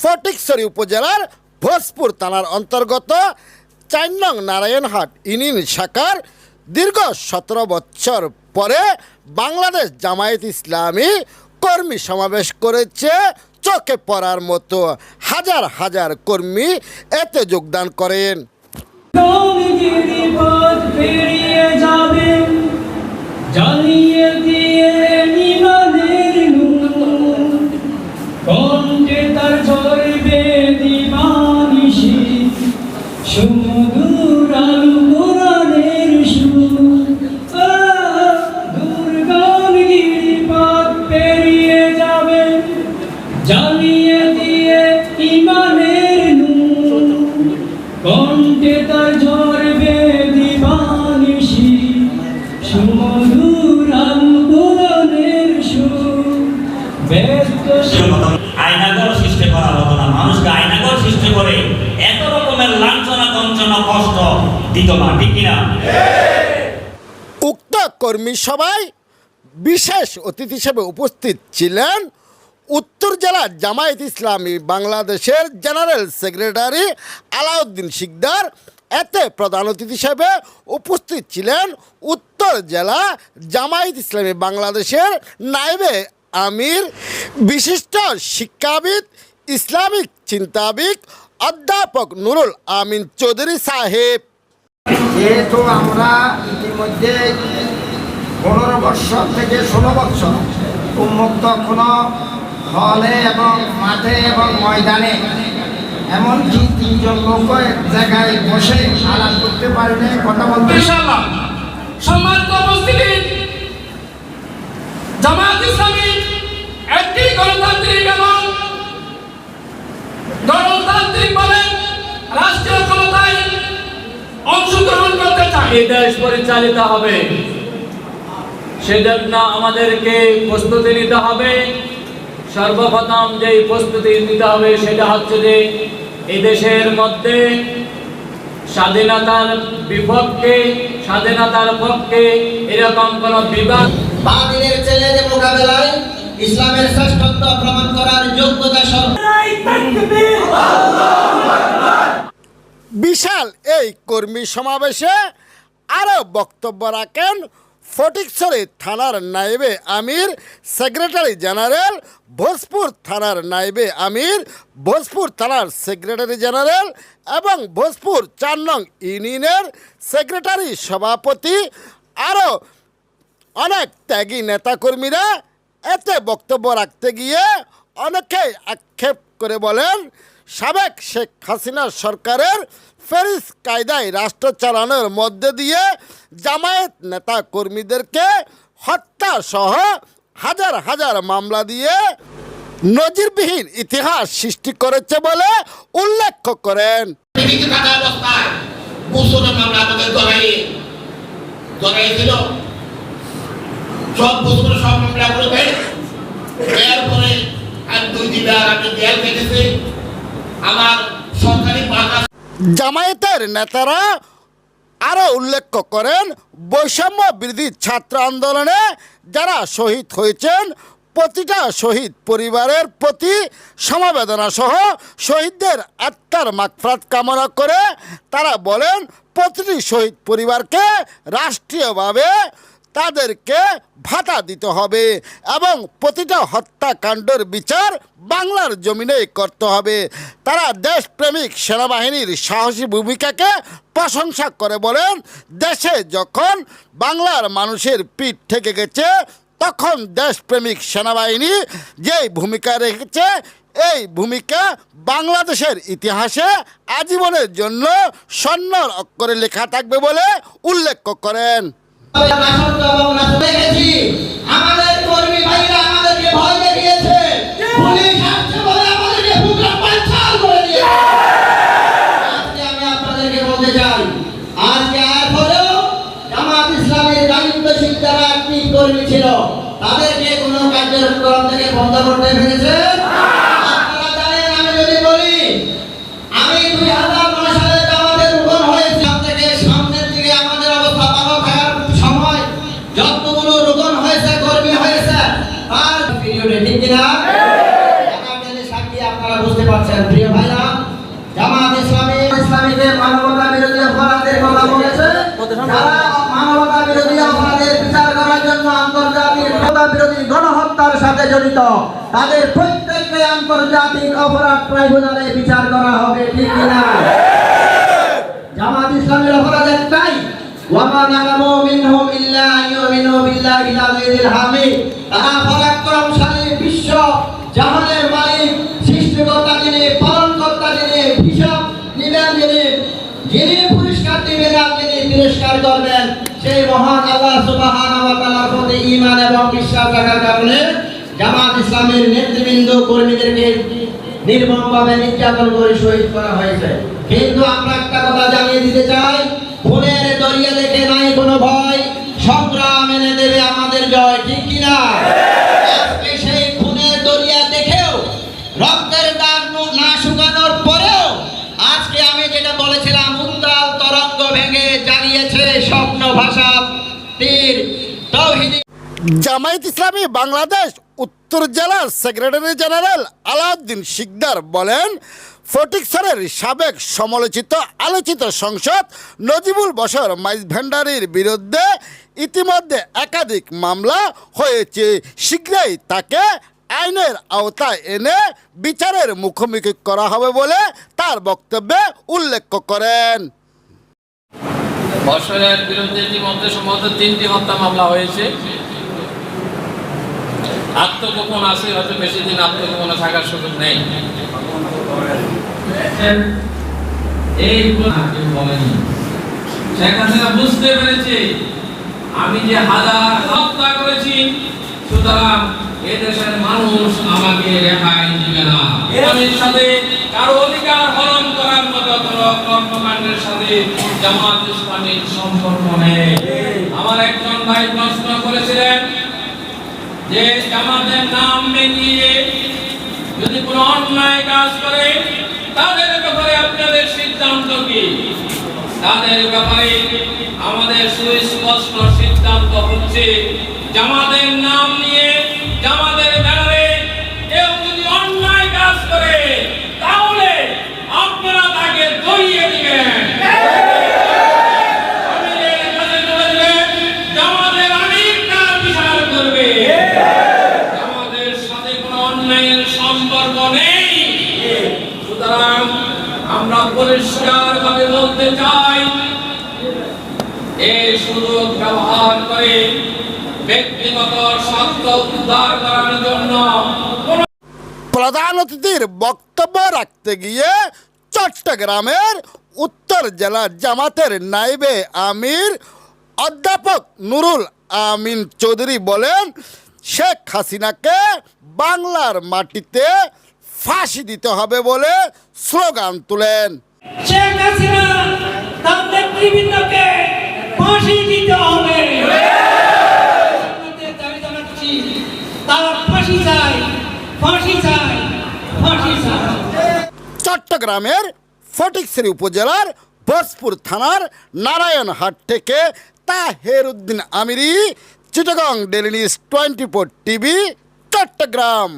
ফটিকছড়ি উপজেলার ভোজপুর থানার অন্তর্গত চার নং নারায়ণহাট ইউনিয়ন শাখার দীর্ঘ সতেরো বছর পরে বাংলাদেশ জামায়াত ইসলামী কর্মী সমাবেশ করেছে। চোখে পড়ার মতো হাজার হাজার কর্মী এতে যোগদান করেন। গিরি Hallelujah. উক্ত কর্মী সভায় বিশেষ অতিথি হিসেবে উপস্থিত ছিলেন উত্তর জেলা জামায়াত ইসলামী বাংলাদেশের জেনারেল সেক্রেটারি আলাউদ্দিন শিকদার। এতে প্রধান অতিথি হিসেবে উপস্থিত ছিলেন উত্তর জেলা জামায়াত ইসলামী বাংলাদেশের নাইবে আমির, বিশিষ্ট শিক্ষাবিদ, ইসলামিক চিন্তাবিদ, অধ্যাপক নুরুল আমিন চৌধুরী সাহেব। যেহেতু আমরা ইতিমধ্যে পনেরো বৎসর থেকে ষোলো বৎসর উন্মুক্ত কোনো হলে এবং মাঠে এবং ময়দানে এমনকি তিনজন লোক এক জায়গায় বসে আলাপ করতে পারিনি কথা বলতে রাষ্ট্রীয় অংশগ্রহণ করতে চায় এই দেশ পরিচালিত হবে। সেজন্য আমাদেরকে প্রস্তুতি নিতে হবে। সর্বপ্রথম যেই প্রস্তুতি নিতে হবে সেটা হচ্ছে যে এই দেশের মধ্যে স্বাধীনতার বিপক্ষে স্বাধীনতার পক্ষে এরকম কোন বিবাদ বাতিলের চ্যালেঞ্জের মোকাবেলায় ইসলামের শ্রেষ্ঠত্ব প্রমাণ করার যোগ্যতা সর্ব বিশাল এই কর্মী সমাবেশে আরও বক্তব্য রাখেন ফটিকছড়ি থানার নাইবে আমির, সেক্রেটারি জেনারেল ভোজপুর থানার নাইবে আমির, ভোজপুর থানার সেক্রেটারি জেনারেল এবং ভোজপুর চার নং ইউনিয়নের সেক্রেটারি সভাপতি, আরও অনেক ত্যাগী নেতাকর্মীরা এতে বক্তব্য রাখতে গিয়ে অনেকেই আক্ষেপ করে বলেন সাবেক শেখ হাসিনা সরকারের ফেরিস কায়দায় রাষ্ট্র চালানোর মধ্যে দিয়ে জামায়াত নেতা কর্মীদেরকে হত্যা সহ হাজার হাজার মামলা দিয়ে নজিরবিহীন ইতিহাস সৃষ্টি করেছে বলে উল্লেখ করেন। মামলা সব সব দেওয়ার পরে আর দুই দিনবার আমি জেল কেটেছি জামায়াতের নেতারা আরও উল্লেখ করেন, বৈষম্য বিরোধী ছাত্র আন্দোলনে যারা শহীদ হয়েছেন, প্রতিটা শহীদ পরিবারের প্রতি সমবেদনা সহ শহীদদের আত্মার মাগফরাত কামনা করে তারা বলেন, প্রতিটি শহীদ পরিবারকে রাষ্ট্রীয়ভাবে তাদেরকে ভাতা দিতে হবে এবং প্রতিটা হত্যাকাণ্ডের বিচার বাংলার জমিনে করতে হবে। তারা দেশপ্রেমিক সেনাবাহিনীর সাহসী ভূমিকাকে প্রশংসা করে বলেন, দেশে যখন বাংলার মানুষের পিঠ থেকে গেছে, তখন দেশপ্রেমিক সেনাবাহিনী যেই ভূমিকা রেখেছে, এই ভূমিকা বাংলাদেশের ইতিহাসে আজীবনের জন্য স্বর্ণর অক্ষরে লেখা থাকবে বলে উল্লেখ করেন। কর্মী ছিল তাদেরকে কোনো কার্যক্রম থেকে বন্ধ করতে পেরেছে? যতগুলো রোপণ হয়েছে, কর্মী হয়েছে। তার পিরিয়ডে ঠিক কিনা? সাক্ষী বুঝতে পারছেন, প্রিয় ভাইরা। জামাত ইসলামী ইসলামীকে মানবতা বিরোধী অপরাধের কথা মানবতা বিরোধী অপরাধের বিচার করার জন্য আন্তর্জাতিক বিরোধী সাথে জড়িত, তাদের প্রত্যেককে আন্তর্জাতিক অপরাধ ট্রাইব্যুনালে বিচার করা হবে, ঠিক কিনা? জামাত ইসলামের অপরাধ একটাই ওয়ামা বিশ্ব জাহানের মালিক, সৃষ্টিকর্তা যিনি, পালনকর্তা যিনি, হিসাব নিবেন যিনি যিনি পুরস্কার দিবেন আর যিনি সেই মহান আল্লাহ সুবহানাহু বিশ্বাস রাখার কারণে ইসলামের নেতৃবৃন্দ, কর্মীদেরকে নির্মমভাবে নির্যাতন করে শহীদ করা হয়েছে। কিন্তু আমরা একটা কথা জানিয়ে দিতে চাই দরিয়া দেখে নাই কোনো ভয় সংগ্রাম এনে দেবে আমাদের জয়, ঠিক কিনা সেই খুনের দরিয়া দেখেও, রক্তের দাগ না শুকানোর পরেও, আজকে আমি যেটা বলেছিলাম উত্তাল তরঙ্গ ভেঙে জানিয়েছে স্বপ্ন ভাষা তীর জামায়াত ইসলামী বাংলাদেশ, উত্তর জেলার সেক্রেটারি জেনারেল আলাউদ্দিন শিকদার বলেন ফটিকসরের সাবেক সমালোচিত আলোচিত সংসদ নজিবুল বশর মাইজ ভান্ডারির বিরুদ্ধে ইতিমধ্যে একাধিক মামলা হয়েছে। শীঘ্রই তাকে আইনের আওতায় এনে বিচারের মুখোমুখি করা হবে বলে তার বক্তব্যে উল্লেখ করেন। বৎসরের বিরুদ্ধে ইতিমধ্যে সম্ভবত তিনটি হত্যা মামলা হয়েছে। আত্মগোপন আছে, হয়তো বেশি দিন আত্মগোপনে থাকার সুযোগ নেই। এই কেউ বলেনি। শেখ হাসিনা বুঝতে পেরেছে, আমি যে হাজার হত্যা করেছি, সুতরাং এদেশের মানুষ আমাকে রেহাই দিবে না। ইসলামের সাথে কারও অধিকার হরণ করার মতো কোনো কর্মকাণ্ডের সাথে জামাত ইসলামের সম্পর্ক নেই। আমার একজন ভাই প্রশ্ন করেছিলেন যে, জামাতের নাম মেনিয়ে যদি কোনো অন্যায় কাজ করে তাদের ব্যাপারে আপনাদের সিদ্ধান্ত কি? তাদের ব্যাপারে আমাদের সুস্পষ্ট সিদ্ধান্ত হচ্ছে জামাদের নাম নিয়ে জামাতের সুতরাং আমরা পরিষ্কার ভাবে বলতে চাই এই সুযোগ ব্যবহার করে ব্যক্তিগত উদ্ধার করার জন্য প্রধান অতিথির বক্তব্য রাখতে গিয়ে চট্টগ্রামের উত্তর জেলা জামাতের নাইবে আমির অধ্যাপক নুরুল আমিন চৌধুরী বলেন, শেখ হাসিনাকে বাংলার মাটিতে ফাঁসি দিতে হবে বলে স্লোগান তুলেন। শেখ হাসিনা তার নেতৃবৃন্দকে ফাঁসি দিতে হবে। চট্টগ্রামের ফটিকশ্রী উপজেলার ভোজপুর থানার নারায়ণহাট থেকে Taher Uddin Amiri Chittagong daily news twenty four TV Chattogram.